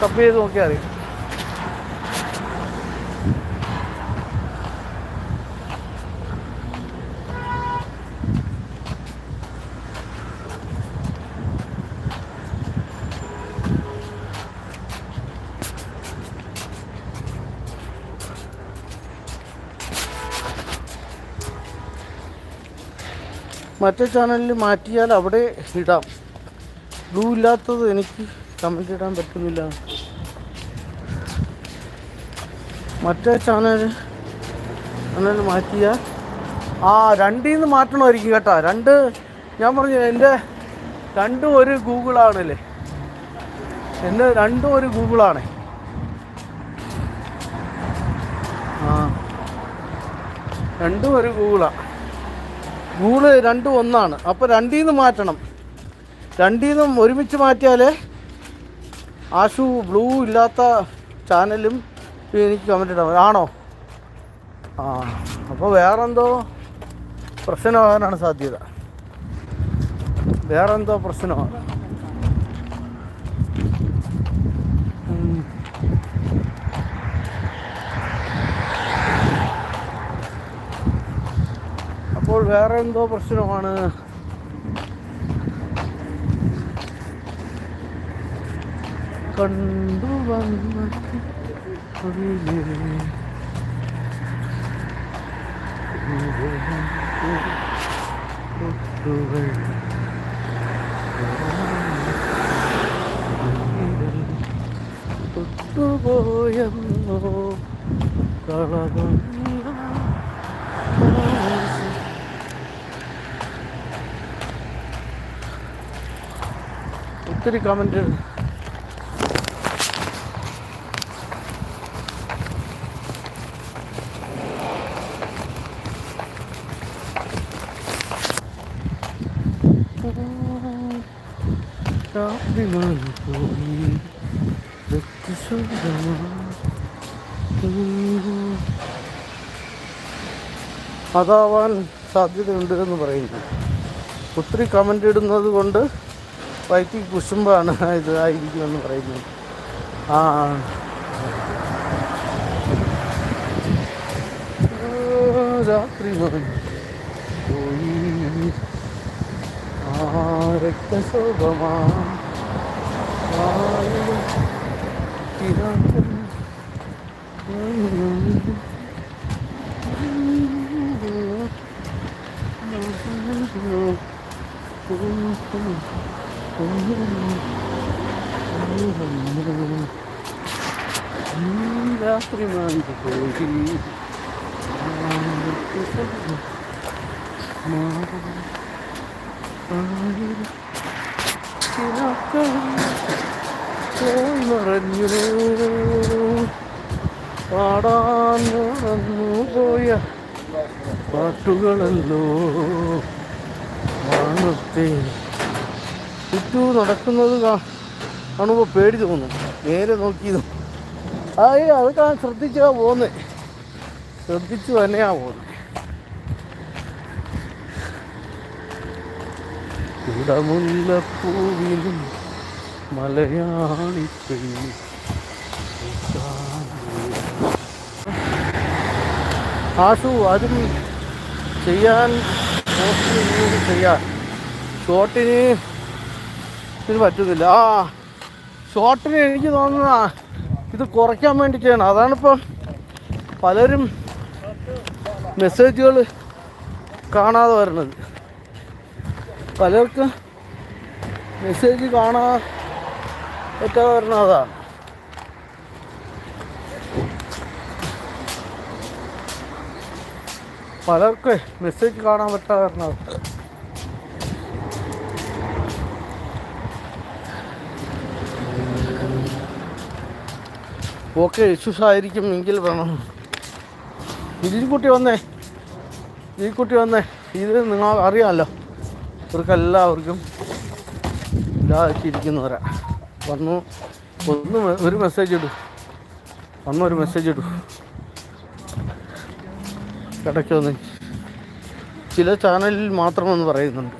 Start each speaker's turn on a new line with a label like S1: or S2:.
S1: Sub ചെയ്ത് നോക്കിയാൽ അറിയാം മറ്റേ ചാനലിൽ മാറ്റിയാൽ അവിടെ ഇടാം. ബ്ലൂ ഇല്ലാത്തത് എനിക്ക് കമന്റ് ഇടാൻ പറ്റുന്നില്ല. മറ്റേ ചാനൽ ചാനൽ മാറ്റിയ. ആ രണ്ടിൽ നിന്ന് മാറ്റണമായിരിക്കും കേട്ടോ. രണ്ട് ഞാൻ പറഞ്ഞു എന്റെ രണ്ടും ഒരു ഗൂഗിളാണല്ലേ. എന്റെ രണ്ടും ഒരു ഗൂഗിളാണേ. ആ. രണ്ടും ഒരു ഗൂഗിളാണ് ഗൂഗിൾ രണ്ടും ഒന്നാണ്. അപ്പോൾ രണ്ടിൽ നിന്ന് മാറ്റണം. രണ്ടിൽ നിന്നും ഒരുമിച്ച് മാറ്റിയാലേ ആഷു ബ്ലൂ ഇല്ലാത്ത ചാനലും എനിക്ക് കമന്റ് ഇടാൻ ആണോ? ആ അപ്പോൾ വേറെന്തോ പ്രശ്നമാകാനാണ് സാധ്യത. വേറെന്തോ പ്രശ്നമാണ്. അപ്പോൾ വേറെ എന്തോ പ്രശ്നമാണ്. കണ്ടുവന്ന തൊട്ടുപോയെന്നോ കളവല്ല ഒത്തിരി കമന്റ് പോയി അതാവാൻ സാധ്യതയുണ്ട് എന്ന് പറയുന്നു. ഒത്തിരി കമന്റ് ഇടുന്നത് കൊണ്ട് വൈറ്റി കുശുമ്പാണ് ഇത് ആയിരിക്കുമെന്ന് പറയുന്നു. ആ, രാത്രി പോയി ആ രക്തശോഭമാ ആയിരം കിരാതൻ രാത്രി മാഞ്ഞു പോയി നിറഞ്ഞു പാടാൻ മറന്നു പോയ പാട്ടുകളല്ലോ വാനത്തെ ചുറ്റു നടക്കുന്നത് കാണുമ്പോൾ പേടി തോന്നും നേരെ നോക്കിയതും അത് കാണാൻ ശ്രദ്ധിച്ചാ പോകുന്നത് ശ്രദ്ധിച്ചു തന്നെയാ പോകുന്നത് കുടമുല്ലപ്പൂവിനും മലയാളി പെണ്ണി അതും ചെയ്യാൻ ചെയ്യാൻ ഷോട്ടിന് ഇതിന് പറ്റുന്നില്ല. ആ ഷോട്ടിന് എനിക്ക് തോന്നുന്ന ഇത് കുറയ്ക്കാൻ വേണ്ടി ചെയ്യണം അതാണിപ്പം പലരും മെസ്സേജുകൾ കാണാതെ വരുന്നത്. പലർക്കും മെസ്സേജ് കാണാൻ പറ്റാതെ വരണതാ അതാണ് പലർക്കും മെസ്സേജ് കാണാൻ പറ്റാതെ വരുന്നത് ഓക്കെ ഇഷ്യൂസ് ആയിരിക്കും എങ്കിൽ വേണം. ഇതിൽ കുട്ടി വന്നേ. ഈ കുട്ടി വന്നേ. ഇത് നിങ്ങൾ അറിയാമല്ലോ. ഇവർക്ക് എല്ലാവർക്കും ഇല്ലാതിരിക്കുന്നവരാ വന്നു. ഒന്ന് ഒരു മെസ്സേജ് ഇടൂ. വന്നൊരു ഒരു മെസ്സേജ് ഇടൂ. ഇടയ്ക്ക് ചില ചാനലിൽ മാത്രമെന്ന് പറയുന്നുണ്ട്.